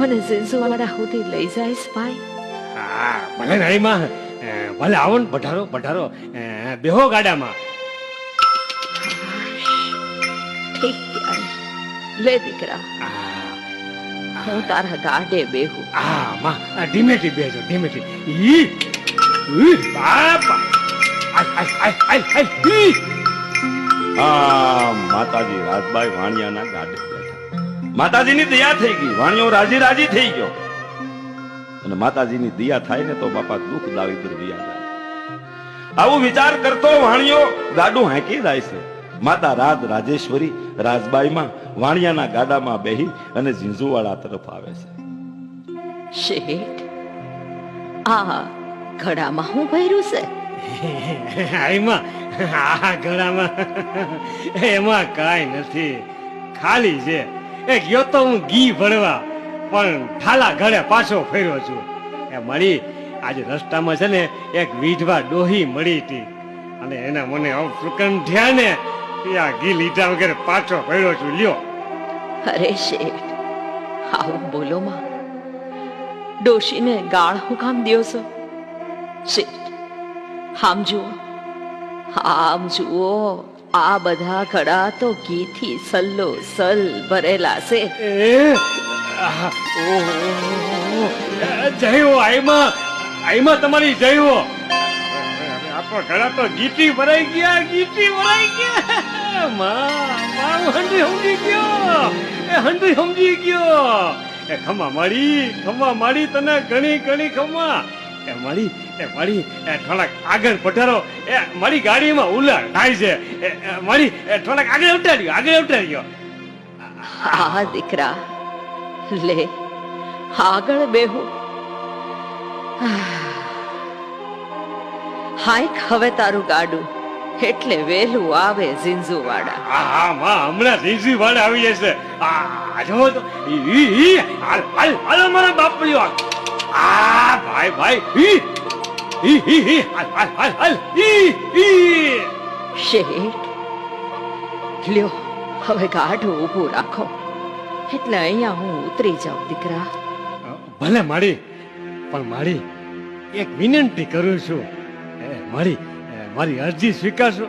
મને ઝીંઝુવાડા સુધી લઈ જઈશ ભાઈ હા ભલે નહીં માં ભલે આવો ને પઠારો પઠારો બેહો ગાડામાં. લે દીકરા. હું. તારા ગાડે બેહું. આ માં આ ધીમેથી બેજો ધીમેથી. ઈ ઈ બાપા. આ માતાજી રાજબાઈ વાણિયાના ગાડે બેઠા. માતાજીની દયા થઈ ગઈ. વાણીઓ રાજી રાજી થઈ ગયો. અને માતાજીની દયા થાય ને તો બાપા દુઃખ દારિદ્ર દિયા જાય. આવું વિચાર કરતો વાણિયો ગાડું હાંકી જાય છે. માતા રાજ રાજેશ્વરી રાજબાઈમાં વાણિયાના ગાડામાં બેહી અને ઝીંઝુવાળા તરફ આવે છે. શેઠ આ ઘડામાં હું ભર્યું છે? એમાં આ ગળામાં એમાં કાંઈ નથી. ખાલી છે. એ ગયો તો હું ઘી ભરવા, પણ ઠાલા ઘરે પાછો ફર્યો છું. એ મળી, આજે રસ્તામાં છે ને, એક વિધવા ડોહી મળી હતી. અને એના મને થયા ને આ ઘી લીધા વગર પાછો ફર્યો છું. લ્યો. અરે શેઠ, આવું બોલો માં. ડોશીને ગાળ હું કામ દ્યો છો? શેઠ, આમ જુઓ આમ જુઓ. આ બધા ઘડા તો ઘીથી સલ્લો સલ ભરેલા છે. જયો આઈમાં આઈમાં તમારી જયો આપણા ઘડા તો ગીટી ભરાઈ ગયા ગીટી ભરાઈ ગયા. માં માં હંડી સમજી ગયો. એ હંડી સમજી ગયો. એ ખમા મારી ખમા મારી તને ઘણી ઘણી ખમા. એ મળી એ મળી એ થોડાક આગળ પઠારો એ મારી ગાડીમાં ઉલાળ થાય છે. એ મળી એ થોડાક આગળ ઉતાર્યો આગળ ઉતાર્યો હા દીકરા લે આગળ બેહો. હાઈક હવે તારું ગાડું. એટલે વેલું આવે ઝીંઝુવાડા. હા હા માં હમણાં રીઝી વાળા આવી જશે. આ જો તો હાલ હાલ હાલ મારા બાપડીઓ આ ભાઈ ભાઈ ઈ ઈ ઈ હી હાલ હાલ હાલ હાલ ઈ ઈ. શેઠ લ્યો હવે ગાઢું ઊભું રાખો. એટલે અહીંયા હું ઉતરી જાઉં દીકરા. ભલે મારી પણ મારી એક વિનંતી કરું છું. એ મારી મારી અરજી સ્વીકારશો?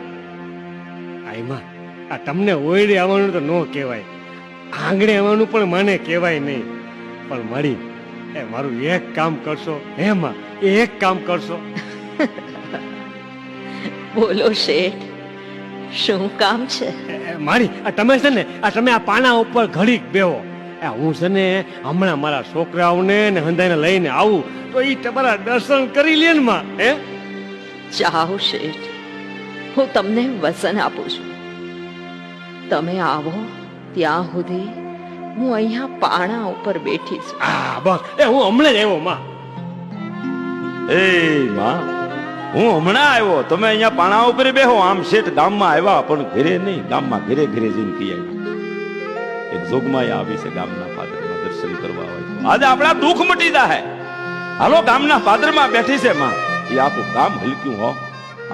આઈમાં આ તમને ઓયડી આવવાનું તો ન કહેવાય. આંગણે આવવાનું પણ મને કહેવાય નહીં. પણ મારી એ મારું એક કામ કરશો એ એક કામ કરશો. બોલો શેઠ શું કામ છે? મારી આ તમે છે ને આ તમે આ પાના ઉપર ઘડીક બેહો. એ હું છે ને હમણાં મારા છોકરાઓને ને હંધાઈને લઈને આવું તો એ તમારા દર્શન કરી લે ને માં હે? ચાહો શેઠ હું તમને વસન આપું છું. તમે આવો ત્યાં સુધી હું અહીંયા પાણા ઉપર બેઠી છું. આ બસ. એ હું હમણાં જ આવ્યો માં. એ માં હું હમણાં આવ્યો. તમે અહીંયા પાણા ઉપર બેહો. આમ શેઠ ગામમાં આવ્યા પણ ઘરે નહીં. ગામમાં ઘરે ઘરે જઈને કહી આવ્યા. એક જોગમાં આવી છે ગામના ફાદરમાં દર્શન કરવા આવે આજે આપણા દુઃખ મટી જાય હાલો ગામના ફાદરમાં બેઠી છે માં. એ આખું ગામ હલક્યું હો.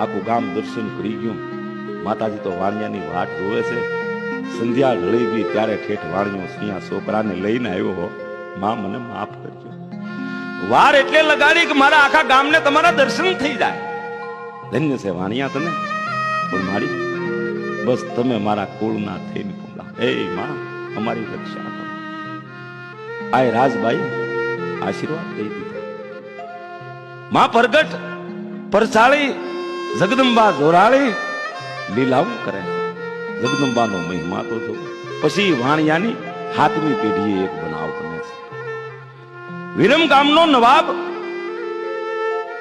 આખું ગામ દર્શન કરી ગયું. માતાજી તો વાણિયાની વાટ જોવે છે. સંધ્યા ઢળી ગઈ ત્યારે ઠેઠ વાણિયો સિંહા છોકરાને લઈને આવ્યો માં મને માફ કરજો. વાર એટલે લગાડી કે મારા આખા ગામને તમારા દર્શન થઈ જાય. ધન્ય છે વાણિયા તને. પણ મારી, બસ તમે મારા કુળના થઈને પૂરા એ માં, અમારી રક્ષા કરો. આય રાજભાઈ, આશીર્વાદ દઈ દીધા. માં પરગટ, પરસાળી, જગદંબા જોરાળી લીલાવું કરે. જગદંબાનો મહિમા તો થયો પછી વાણિયાની હાથની પેઢીએ એક બનાવ બને છે. વિરમ ગામનો નવાબ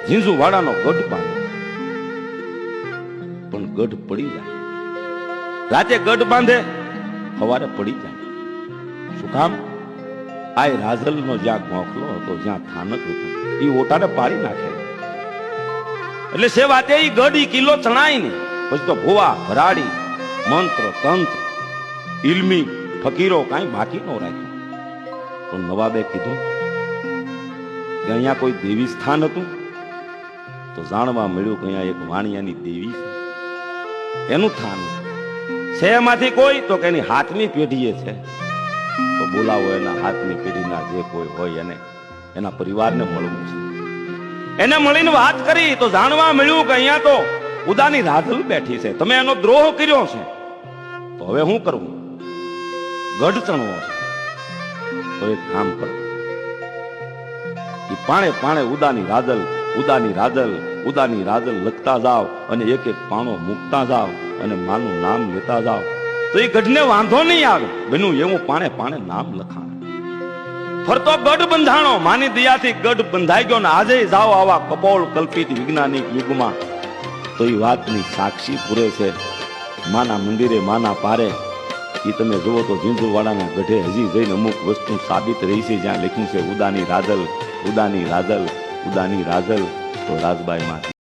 ઝીંઝુવાડાનો ગઢ બાંધે પણ ગઢ પડી જાય. રાતે ગઢ બાંધે, સવારે પડી જાય. શું કામ? આ રાજલનો જ્યાં ગોખલો હતો, જ્યાં થાનક હતું એ ઓટાને પાડી નાખે. એટલે સે વાતે એ ગઢ એ કિલ્લો ચણાય નહીં. પછી તો ભોવા ભરાડી મંત્ર, તંત્ર, ઇલમી, ફકીરો કાંઈ બાકી ન રાખ્યું. પણ નવાબે કીધું કે અહીંયા કોઈ દેવી સ્થાન હતું? તો જાણવા મળ્યું કે અહીંયા એક વાણિયાની દેવી છે. એનું સ્થાન છે. એમાંથી કોઈ? તો કે એની હાથની પેઢીએ છે. તો બોલાવો એના હાથની પેઢીના જે કોઈ હોય એને, એના પરિવારને મળવું છે. એને મળીને વાત કરી તો જાણવા મળ્યું કે અહીંયા તો ઉદાની રાધલ બેઠી છે. તમે એનો દ્રોહ કર્યો છે. તો હવે શું કરવું ગઢ ચણવો છે. તો એક કામ કરો. ઈ પાણે પાણે ઉદાની રાદલ ઉદાની રાદલ ઉદાની રાદલ લખતા જાઓ અને એક એક પાણો મૂકતા જાઓ અને માનું નામ લેતા જાઓ. તો એ ગઢને વાંધો નહીં આવે. બન્યું એવું પાણે પાણે નામ લખાણ. ફરતો ગઢ બંધાણો. માની દયાથી ગઢ બંધાઈ ગયો ને આજે જાઓ આવા કપોળ કલ્પિત વૈજ્ઞાનિક યુગમાં. તો એ વાતની સાક્ષી પૂરે છે. માના મંદિરે, માના પારે. એ તમે જુઓ તો ઝીંઝુવાડાના ગઢે હજી જઈને અમુક વસ્તુ સાબિત રહી છે, જ્યાં લખ્યું છે, ઉદાની રાજલ ઉદાની રાજલ ઉદાની રાજલ. તો રાજબાઈમાં